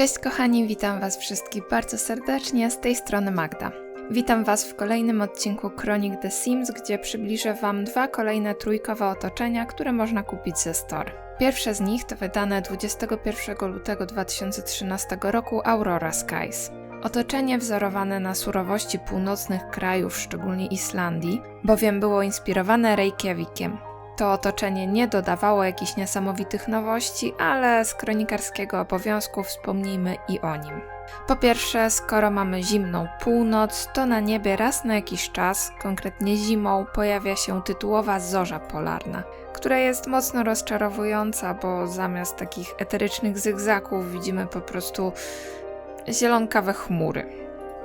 Cześć kochani, witam Was wszystkich bardzo serdecznie, z tej strony Magda. Witam Was w kolejnym odcinku Kronik The Sims, gdzie przybliżę Wam dwa kolejne trójkowe otoczenia, które można kupić ze Store. Pierwsze z nich to wydane 21 lutego 2013 roku Aurora Skies. Otoczenie wzorowane na surowości północnych krajów, szczególnie Islandii, bowiem było inspirowane Reykjavikiem. To otoczenie nie dodawało jakichś niesamowitych nowości, ale z kronikarskiego obowiązku wspomnijmy i o nim. Po pierwsze, skoro mamy zimną północ, to na niebie raz na jakiś czas, konkretnie zimą, pojawia się tytułowa zorza polarna, która jest mocno rozczarowująca, bo zamiast takich eterycznych zygzaków widzimy po prostu zielonkawe chmury.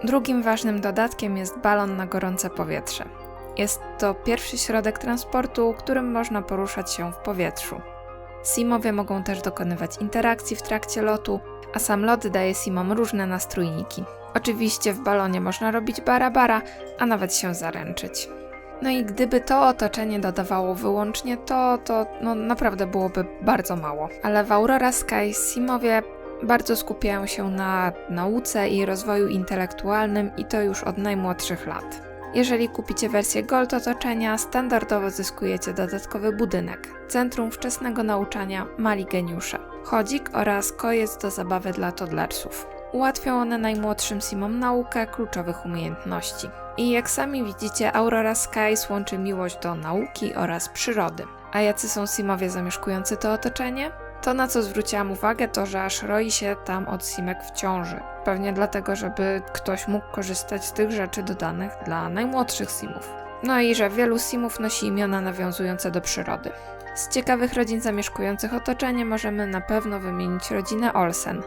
Drugim ważnym dodatkiem jest balon na gorące powietrze. Jest to pierwszy środek transportu, którym można poruszać się w powietrzu. Simowie mogą też dokonywać interakcji w trakcie lotu, a sam lot daje Simom różne nastrójniki. Oczywiście w balonie można robić bara-bara, a nawet się zaręczyć. No i gdyby to otoczenie dodawało wyłącznie to, to no naprawdę byłoby bardzo mało. Ale w Aurora Sky Simowie bardzo skupiają się na nauce i rozwoju intelektualnym i to już od najmłodszych lat. Jeżeli kupicie wersję Gold otoczenia, standardowo zyskujecie dodatkowy budynek, Centrum Wczesnego Nauczania Mali Geniusze, chodzik oraz kojec do zabawy dla toddlersów. Ułatwią one najmłodszym simom naukę kluczowych umiejętności. I jak sami widzicie, Aurora Skies łączy miłość do nauki oraz przyrody. A jacy są simowie zamieszkujący to otoczenie? To, na co zwróciłam uwagę, to, że aż roi się tam od simek w ciąży. Pewnie dlatego, żeby ktoś mógł korzystać z tych rzeczy dodanych dla najmłodszych simów. No i że wielu simów nosi imiona nawiązujące do przyrody. Z ciekawych rodzin zamieszkujących otoczenie możemy na pewno wymienić rodzinę Olsen.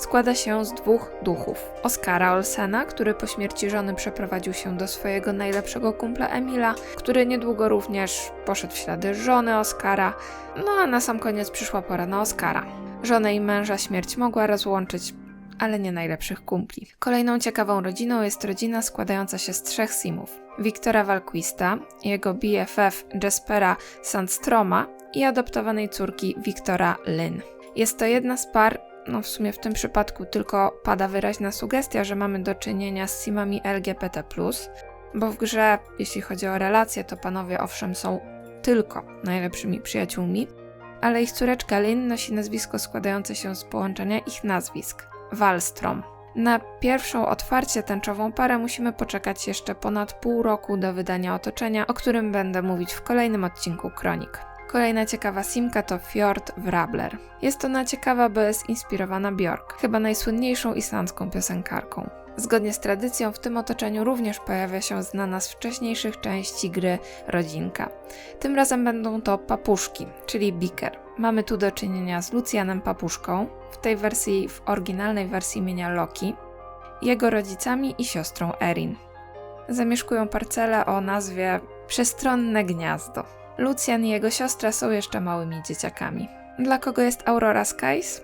Składa się z dwóch duchów. Oskara Olsena, który po śmierci żony przeprowadził się do swojego najlepszego kumpla Emila, który niedługo również poszedł w ślady żony Oskara, no a na sam koniec przyszła pora na Oskara. Żonę i męża śmierć mogła rozłączyć, ale nie najlepszych kumpli. Kolejną ciekawą rodziną jest rodzina składająca się z trzech simów. Wiktora Valquista, jego BFF Jespera Sandstroma i adoptowanej córki Wiktora Lynn. Jest to jedna z par no w sumie w tym przypadku tylko pada wyraźna sugestia, że mamy do czynienia z simami LGBT, bo w grze, jeśli chodzi o relacje, to panowie owszem są tylko najlepszymi przyjaciółmi, ale ich córeczka Lynn nosi nazwisko składające się z połączenia ich nazwisk Wallstrom. Na pierwszą otwarcie tęczową parę musimy poczekać jeszcze ponad pół roku do wydania otoczenia, o którym będę mówić w kolejnym odcinku Kronik. Kolejna ciekawa simka to Fjord Wrabler. Jest ona ciekawa, bo jest inspirowana Björk, chyba najsłynniejszą islandzką piosenkarką. Zgodnie z tradycją w tym otoczeniu również pojawia się znana z wcześniejszych części gry rodzinka. Tym razem będą to papuszki, czyli biker. Mamy tu do czynienia z Lucjanem Papuszką, w tej wersji, w oryginalnej wersji imienia Loki, jego rodzicami i siostrą Erin. Zamieszkują parcele o nazwie Przestronne Gniazdo. Lucian i jego siostra są jeszcze małymi dzieciakami. Dla kogo jest Aurora Skies?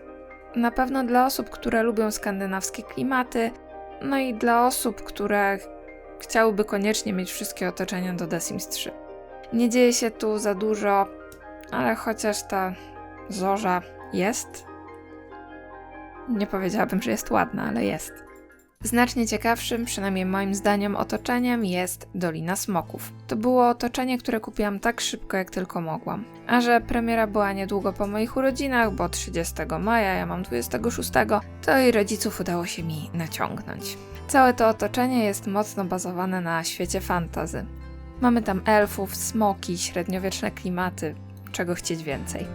Na pewno dla osób, które lubią skandynawskie klimaty, no i dla osób, które chciałyby koniecznie mieć wszystkie otoczenia do The Sims 3. Nie dzieje się tu za dużo, ale chociaż ta zorza jest, nie powiedziałabym, że jest ładna, ale jest. Znacznie ciekawszym, przynajmniej moim zdaniem, otoczeniem jest Dolina Smoków. To było otoczenie, które kupiłam tak szybko, jak tylko mogłam. A że premiera była niedługo po moich urodzinach, bo 30 maja, ja mam 26, to i rodziców udało się mi naciągnąć. Całe to otoczenie jest mocno bazowane na świecie fantazy. Mamy tam elfów, smoki, średniowieczne klimaty, czego chcieć więcej.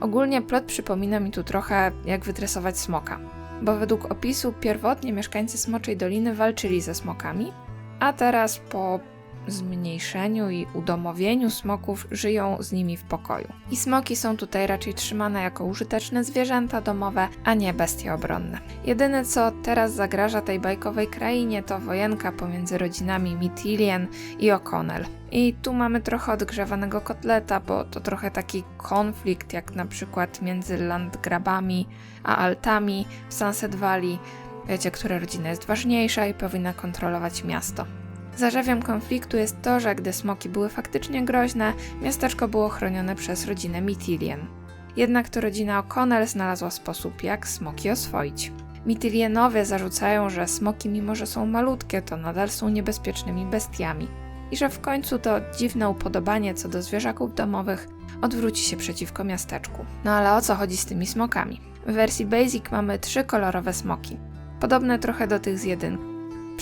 Ogólnie plot przypomina mi tu trochę jak wytresować smoka bo według opisu pierwotnie mieszkańcy Smoczej Doliny walczyli ze smokami, a teraz po zmniejszeniu i udomowieniu smoków żyją z nimi w pokoju. I smoki są tutaj raczej trzymane jako użyteczne zwierzęta domowe, a nie bestie obronne. Jedyne co teraz zagraża tej bajkowej krainie to wojenka pomiędzy rodzinami Mitilien i O'Connell. I tu mamy trochę odgrzewanego kotleta, bo to trochę taki konflikt jak na przykład między landgrabami a altami w Sunset Valley. Wiecie, która rodzina jest ważniejsza i powinna kontrolować miasto. Zarzewiem konfliktu jest to, że gdy smoki były faktycznie groźne, miasteczko było chronione przez rodzinę Mitilien. Jednak to rodzina O'Connell znalazła sposób, jak smoki oswoić. Mitylienowie zarzucają, że smoki, mimo że są malutkie, to nadal są niebezpiecznymi bestiami i że w końcu to dziwne upodobanie co do zwierzaków domowych odwróci się przeciwko miasteczku. No ale o co chodzi z tymi smokami? W wersji Basic mamy trzy kolorowe smoki, podobne trochę do tych z jedynki.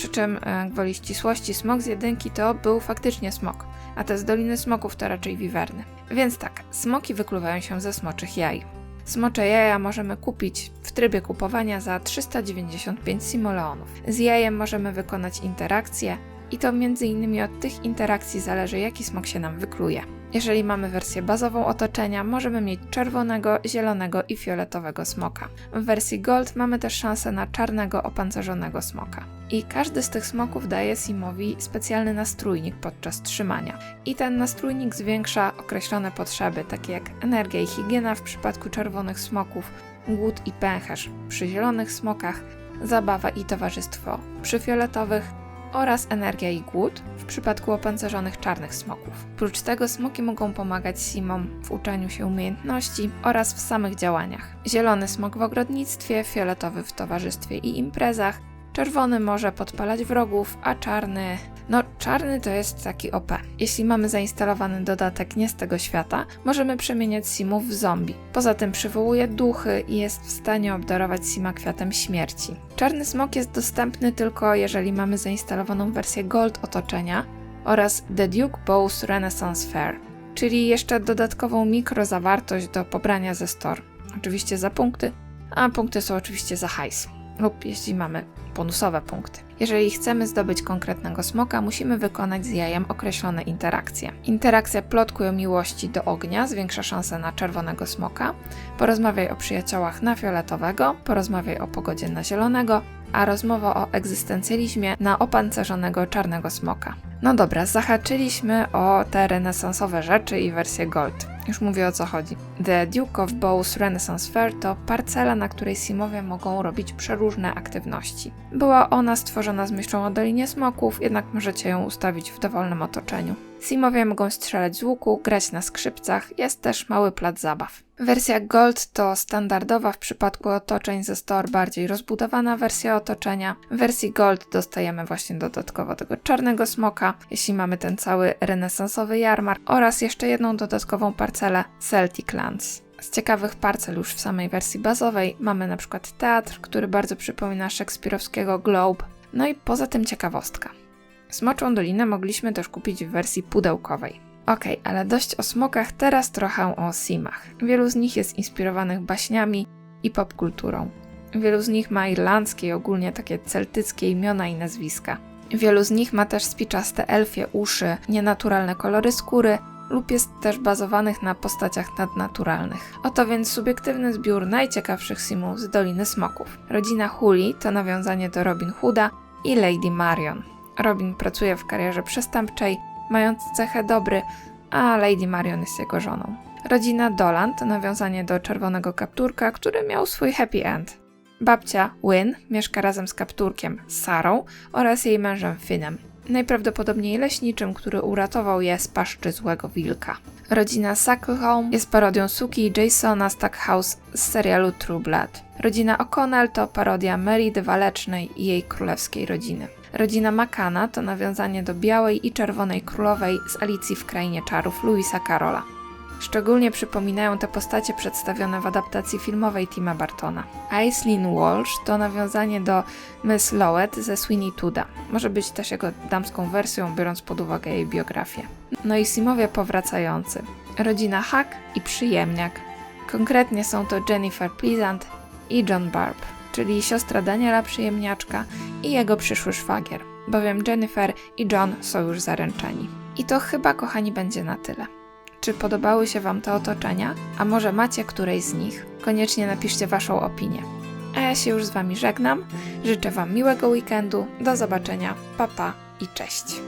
Przy czym, e, gwoli ścisłości, smok z jedynki to był faktycznie smok, a te z Doliny Smoków to raczej wiwerny. Więc tak, smoki wykluwają się ze smoczych jaj. Smocze jaja możemy kupić w trybie kupowania za 395 simoleonów. Z jajem możemy wykonać interakcje i to m.in. od tych interakcji zależy jaki smok się nam wykluje. Jeżeli mamy wersję bazową otoczenia, możemy mieć czerwonego, zielonego i fioletowego smoka. W wersji Gold mamy też szansę na czarnego, opancerzonego smoka. I każdy z tych smoków daje Simowi specjalny nastrójnik podczas trzymania. I ten nastrójnik zwiększa określone potrzeby, takie jak energia i higiena w przypadku czerwonych smoków, głód i pęcherz przy zielonych smokach, zabawa i towarzystwo przy fioletowych, oraz energia i głód w przypadku opancerzonych czarnych smoków. Oprócz tego smoki mogą pomagać simom w uczeniu się umiejętności oraz w samych działaniach. Zielony smok w ogrodnictwie, fioletowy w towarzystwie i imprezach, czerwony może podpalać wrogów, a czarny no, czarny to jest taki OP. Jeśli mamy zainstalowany dodatek nie z tego świata, możemy przemieniać simów w zombie. Poza tym przywołuje duchy i jest w stanie obdarować sima kwiatem śmierci. Czarny smok jest dostępny tylko jeżeli mamy zainstalowaną wersję Gold otoczenia oraz The Duke Bows Renaissance Fair, czyli jeszcze dodatkową mikrozawartość do pobrania ze store. Oczywiście za punkty, a punkty są oczywiście za hajs lub jeśli mamy bonusowe punkty. Jeżeli chcemy zdobyć konkretnego smoka, musimy wykonać z jajem określone interakcje. Interakcja plotkuj o miłości do ognia zwiększa szanse na czerwonego smoka, porozmawiaj o przyjaciołach na fioletowego, porozmawiaj o pogodzie na zielonego, a rozmowa o egzystencjalizmie na opancerzonego czarnego smoka. No dobra, zahaczyliśmy o te renesansowe rzeczy i wersję Gold. Już mówię o co chodzi. The Duke of Bows Renaissance Fair to parcela, na której Simowie mogą robić przeróżne aktywności. Była ona stworzona z myślą o Dolinie Smoków, jednak możecie ją ustawić w dowolnym otoczeniu. Simowie mogą strzelać z łuku, grać na skrzypcach, jest też mały plac zabaw. Wersja Gold to standardowa w przypadku otoczeń ze Store bardziej rozbudowana wersja otoczenia. W wersji Gold dostajemy właśnie dodatkowo tego czarnego smoka, jeśli mamy ten cały renesansowy jarmark oraz jeszcze jedną dodatkową parcelę Celtic Lands. Z ciekawych parcel już w samej wersji bazowej mamy na przykład teatr, który bardzo przypomina szekspirowskiego Globe, no i poza tym ciekawostka. Smoczą Dolinę mogliśmy też kupić w wersji pudełkowej. Okej, okay, ale dość o smokach, teraz trochę o simach. Wielu z nich jest inspirowanych baśniami i popkulturą. Wielu z nich ma irlandzkie i ogólnie takie celtyckie imiona i nazwiska. Wielu z nich ma też spiczaste elfie uszy, nienaturalne kolory skóry lub jest też bazowanych na postaciach nadnaturalnych. Oto więc subiektywny zbiór najciekawszych simów z Doliny Smoków. Rodzina Huli to nawiązanie do Robin Hooda i Lady Marion. Robin pracuje w karierze przestępczej, mając cechę dobry, a Lady Marion jest jego żoną. Rodzina Dolan to nawiązanie do czerwonego kapturka, który miał swój happy end. Babcia Wyn mieszka razem z kapturkiem Sarą oraz jej mężem Finnem, najprawdopodobniej leśniczym, który uratował je z paszczy złego wilka. Rodzina Suckleholm jest parodią Suki i Jasona Stackhouse z serialu True Blood. Rodzina O'Connell to parodia Meridy Walecznej i jej królewskiej rodziny. Rodzina Makana to nawiązanie do białej i czerwonej królowej z Alicji w Krainie Czarów Louisa Carola. Szczególnie przypominają te postacie przedstawione w adaptacji filmowej Tima Bartona. Aislinn Walsh to nawiązanie do Miss Lowett ze Sweeney Tuda. Może być też jego damską wersją, biorąc pod uwagę jej biografię. No i Simowie powracający. Rodzina Huck i Przyjemniak. Konkretnie są to Jennifer Pleasant i John Barb, czyli siostra Daniela Przyjemniaczka i jego przyszły szwagier, bowiem Jennifer i John są już zaręczeni. I to chyba, kochani, będzie na tyle. Czy podobały się Wam te otoczenia? A może macie któreś z nich? Koniecznie napiszcie Waszą opinię. A ja się już z Wami żegnam. Życzę Wam miłego weekendu. Do zobaczenia. Papa pa i cześć.